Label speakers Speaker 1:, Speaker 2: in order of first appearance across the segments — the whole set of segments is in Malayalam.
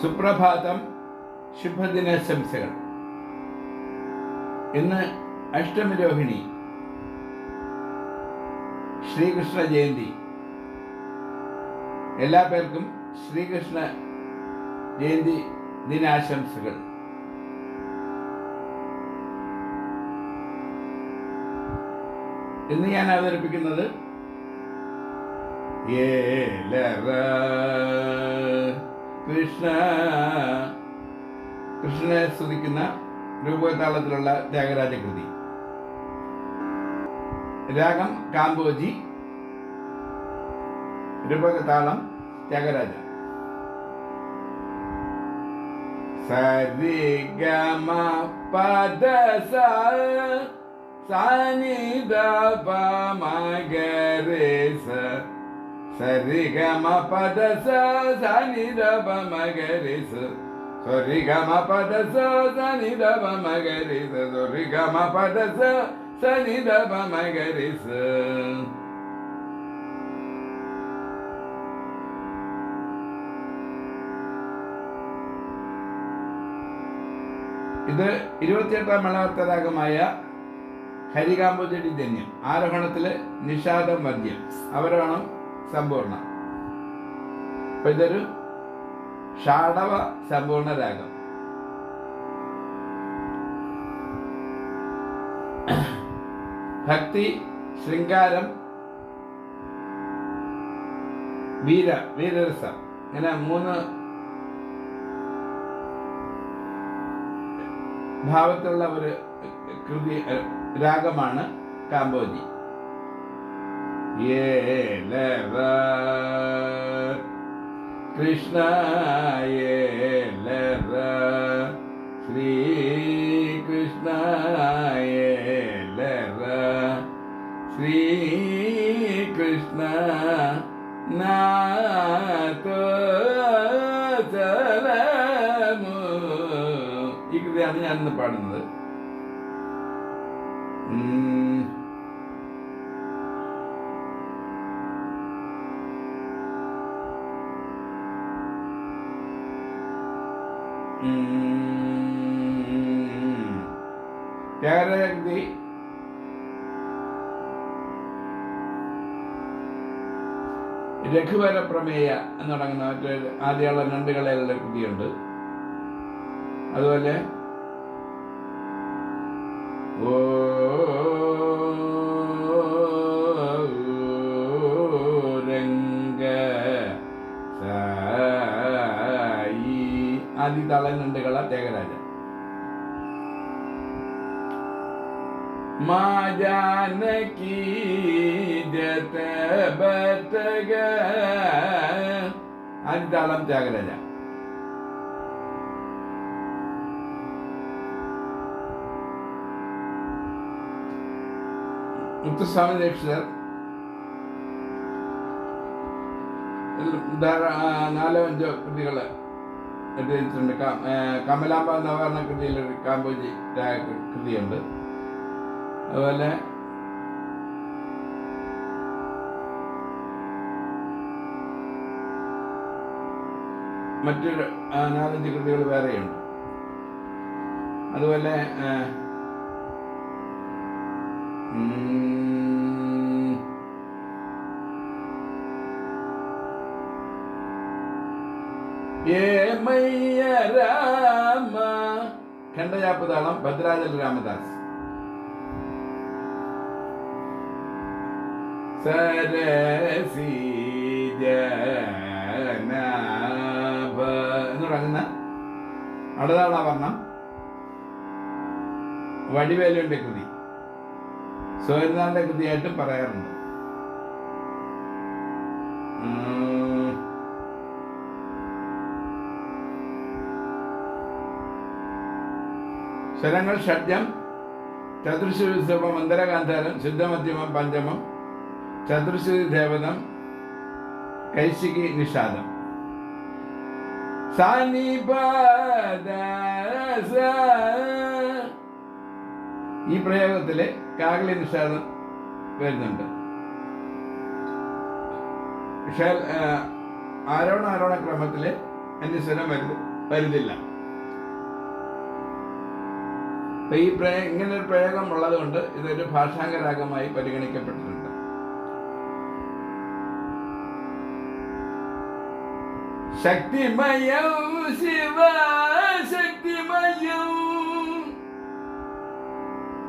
Speaker 1: സുപ്രഭാതം ശുഭദിനാശംസകൾ ഇന്ന് അഷ്ടമരോഹിണി ശ്രീകൃഷ്ണ ജയന്തി. എല്ലാ പേർക്കും ശ്രീകൃഷ്ണ ജയന്തി ദിനാശംസകൾ. ഇന്ന് ഞാൻ അവതരിപ്പിക്കുന്നത് ഏലറ കൃഷ്ണ കൃഷ്ണനെ സ്തുതിക്കുന്ന രൂപതാളത്തിലുള്ള ത്യാഗരാജ രാഗം കാമ്പോജി രൂപകതാളം ത്യാഗരാജ. സരി ഗമ പദ സനി ദ പ സ ഇത് ഇരുപത്തിയെട്ടാം മലയാളത്തരാഗമായ ഹരികാമ്പുചടി ധന്യം ആരോഹണത്തിൽ നിഷാദം മദ്യം അവരോഹണം സമ്പൂർണ. അപ്പൊ ഇതൊരു ഷാഡവ സമ്പൂർണ രാഗം. ഭക്തി ശൃംഗാരം വീര വീരരസം. ഇങ്ങനെ മൂന്ന് ഭാവത്തിലുള്ള ഒരു കൃതി രാഗമാണ് കാമ്പോജി. ഏലറ കൃഷ്ണ ഏലറ ശ്രീകൃഷ്ണ ഏലറ ശ്രീകൃഷ്ണ നാഥോ ചലമു ഈ കൃതിയാണ് ഞാൻ ഇന്ന് പാടുന്നത്. രഘുവര പ്രമേയ എന്ന് തുടങ്ങുന്ന മറ്റൊരു ആദ്യമുള്ള രണ്ട് കളികളുടെ കൃതിയുണ്ട് അതുപോലെ ഓ രംഗ സായി ആദ്യ തളനുണ്ട് കള ത്യാഗരാജ മാ जानकी ജത ബതഗ ആദ്യ താളം ത്യാഗരാജ മുത്തുസ്വാമി ദീക്ഷിതർ നാലോ അഞ്ചോ കൃതികൾ രചിച്ചിട്ടുണ്ട്. ക- ഏ, കമലാംബ നവകർണ കൃതിയിൽ കാമ്പോജി കൃതിയുണ്ട്. അതുപോലെ മറ്റൊരു നാലഞ്ച് കൃതികൾ വേറെയുണ്ട്. അതുപോലെ ഏമയ്യ രാമ ഖണ്ഡജാപ്പതാളം ഭദ്രാചല രാമദാസ് സരസി ജനാഭ എന്ന് കൃതി. സ്വയനാളിന്റെ കൃതിയായിട്ട് പറയാറുണ്ട്. ശരങ്ങൾ ഷഡ്ജം ചതുർശ്രുതി സ്വപം മന്ദരകാന്താരം ശുദ്ധമധ്യമം പഞ്ചമം ചതുർശ്രുതി ദേവതം കൈശികി നിഷാദം. ഈ പ്രയോഗത്തിൽ കാകളി നിഷാദം വരുന്നുണ്ട്. ആരോണ ആരോണ ക്രമത്തിൽ അന്യസ്വരം വരുത് വരുന്നില്ല. ഈ ഇങ്ങനെ ഒരു പ്രയോഗം ഉള്ളതുകൊണ്ട് ഇതൊരു ഭാഷാംഗരാഗമായി പരിഗണിക്കപ്പെട്ടിട്ടുണ്ട് ശക്തിമയം ശിവ ശക്തിമയം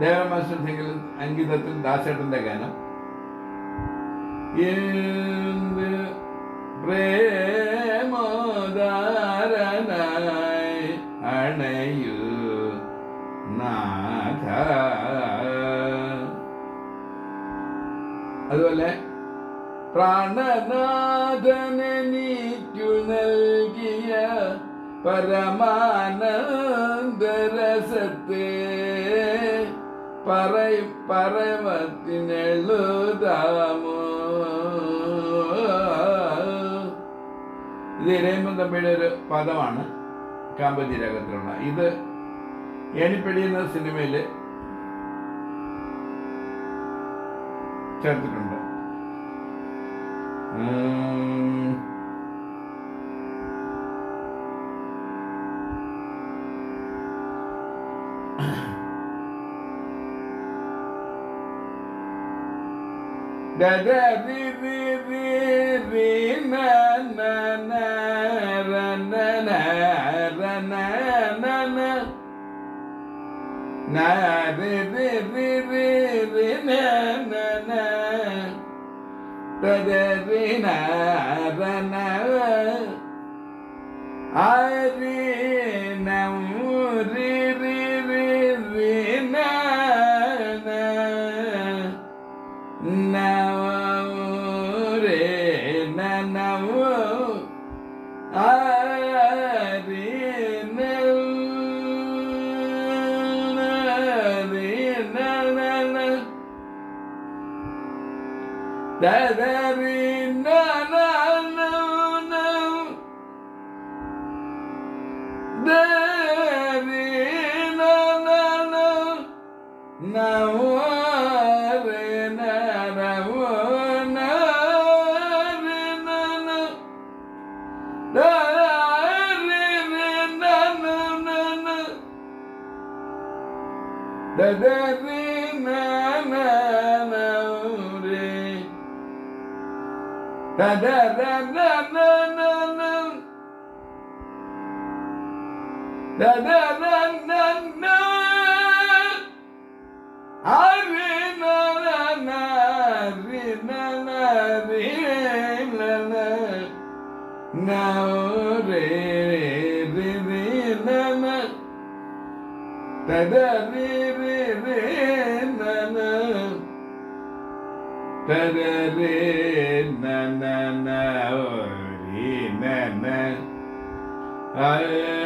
Speaker 1: ദേവമാസ്റ്റർ അങ്കിതത്തിൽ ദാസേട്ടന്റെ ഗാനം. എന്ത് പ്രേമോദാരനായി അണയു നാഥ. അതുപോലെ പ്രാണനാഥനീക്കു പരമാനന്ദരസത്തെ പറയും പരമത്തിനെഴുതാമോ? ഇത് ഇരയമ്പം തമ്പിയുടെ ഒരു പദമാണ് കാമ്പതി രാഗത്തിലുള്ള ഇത് ഏണിപ്പെടിയുന്ന സിനിമയിൽ ചേർത്തിട്ടുണ്ട്. Da da ri ri ri ri na na na ra na na ra na na na. Na ri ri ri ri ri na na na. Da da ri na ra na a ri na ri Nana. Da, da, da, da, da, da, da. Da, da, da, da, da. Arina, la, la, rina, la, rina, la. Now, re, re, re, la, la. Da, da, re, re, re, la, la. Da, da, re, Hare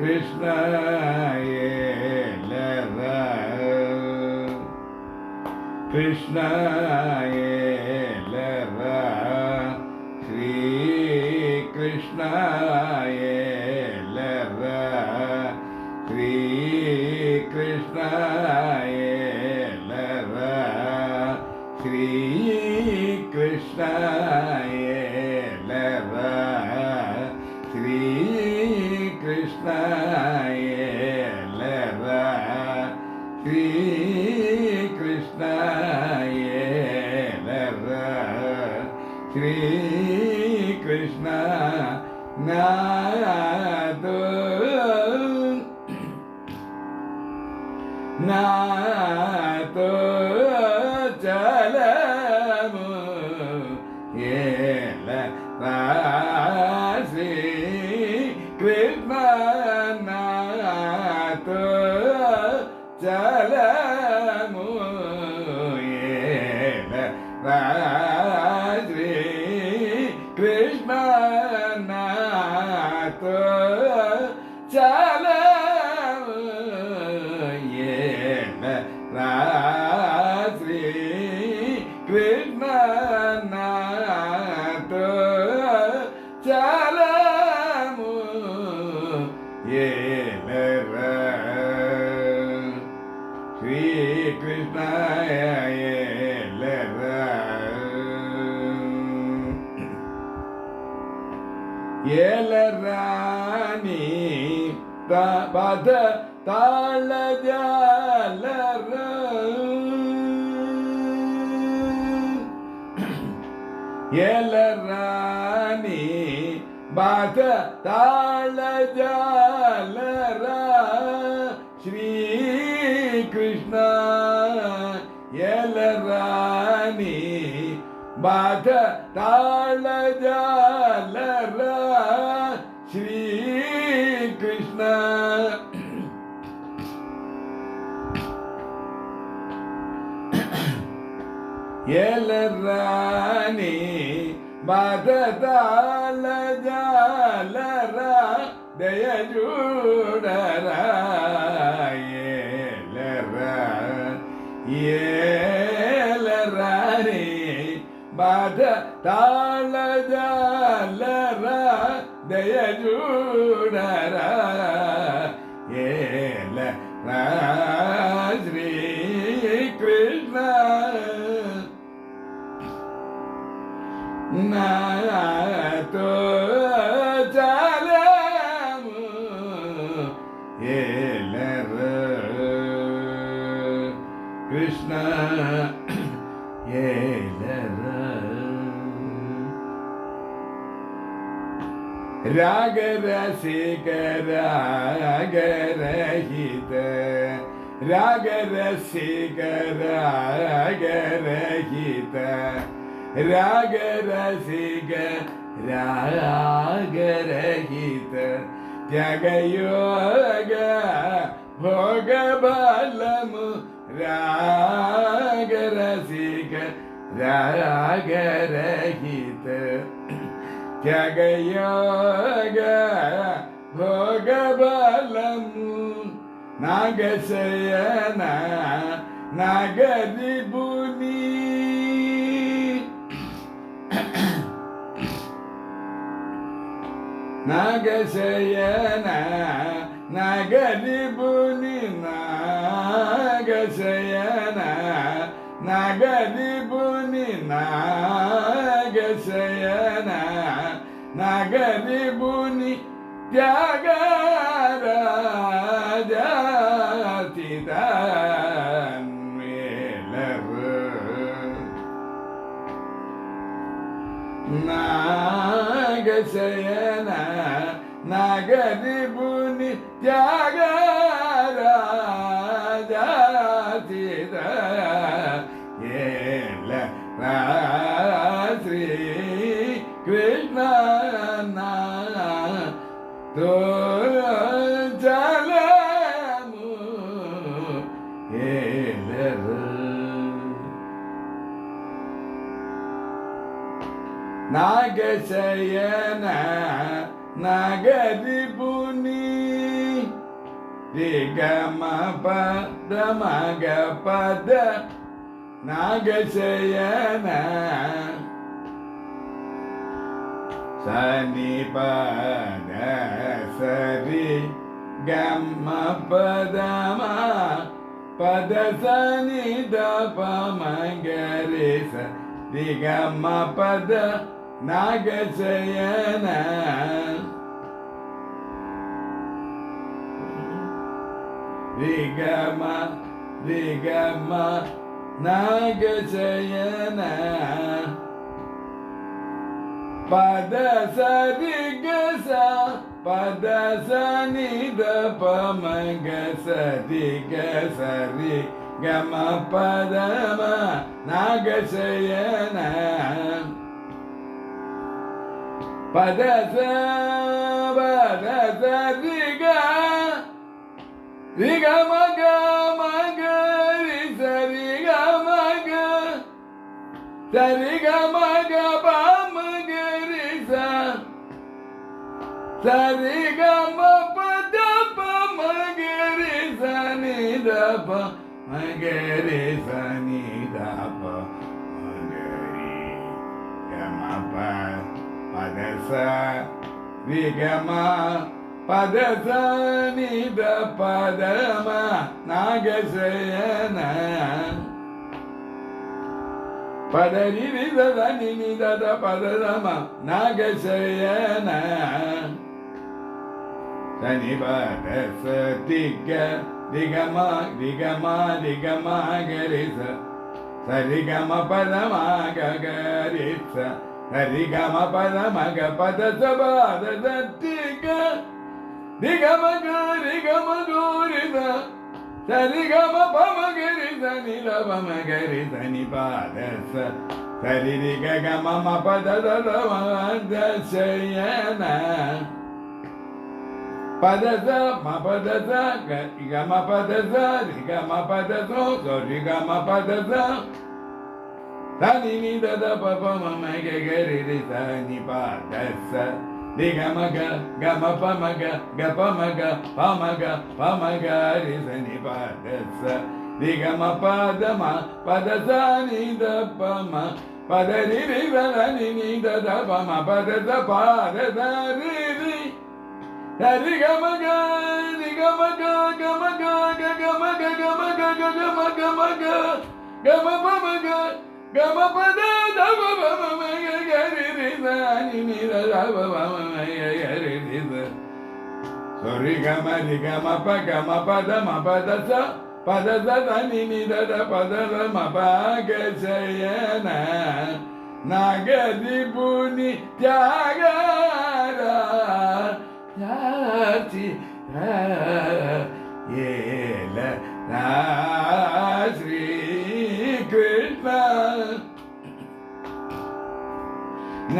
Speaker 1: Krishna कृष्णाय നാദോ നാദോ ചലമു ഏല രാശി കൃഷ്ണ നാദോ ചലമു ഏല ശ്രീ ఎలరాని పద తాళజాలర ఎలరాని బాధ తాళజాలర శ్రీకృష్ణ ఎలరాని బాధ తాళజాల ఎలరాని మదదాల జాలరా దయజూడరా ఎలరా ఎలరాని మద తాళ జాలరా దయజూడరా रागरसिकरागरहित रागरसिकरागरहित रागरसिक राग त्यागयोग भोगबलमु रागरसिक रागरहित జగయోగ భోగబలము నాగశయన నగది బుని నాగశయన నగది బుని నాగశయన నగది బుని నా നഗരിപുനി നാഗശയന നഗരിപുനി ത്യാഗരാജാതിത gesayana naga dibuni digama pada maga pada. Naga sayana sani pada sari. Gama pada ma. Pada sani dapa manggarisa digama pada நாகசயன ரிகம ரிகம நாகசயன பத சரிகச பத சனித பமக சரிக சரி கம பதம நாகசயன Padasa, padasa, diga, diga, maga, maga, risa, diga, maga, sariga, maga, pa, maga, risa, sariga, ma, pa, da, pa, maga, risa, ni, da, pa, maga, risa, ni, da, pa, maga, ri, ya, ma, pa, ri, மதச நிகம பதச நித பதம நாகசயன பதனி நிதத நிதத பததம நாகசயன தனி பதச திக திகம திகம திகமாக சரிகம பதமாக கரிச రి గమ పద మగ పద సబాద దట్టిక రి గమ గరి గమ గోరిద సరి గమ పమ గరి దని లవ మగరి దని పాద స సరి రి గ గమ మ పద దద మ దశయన పద స మ పద స గ గమ పద స రి గమ పద సో సో రి పద స Dani ni da da pa pa ma ma ga ga re re sa ni pa da sa. Ni ga ma ga ga ma pa ma ga ga pa ma ga pa ma ga pa ma ga re sa ni pa da sa. Ni ga ma pa da ma pa da sa ni da pa ma pa da ri ri da da ni ni da da pa ma pa da da pa da da ri ri. Da ri ga ma ga ni ga ma ga ga ma ga ga ga ma ga ga ma ga ga ma ga ma ga ga pa ma ga. Sorry, gama di gama pa gama pa da ma pa da sa pa da da da ni ni da da pa da da ma pa ga sa ya na na ga di bu ni ya ga ra ya ti ye la na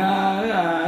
Speaker 1: na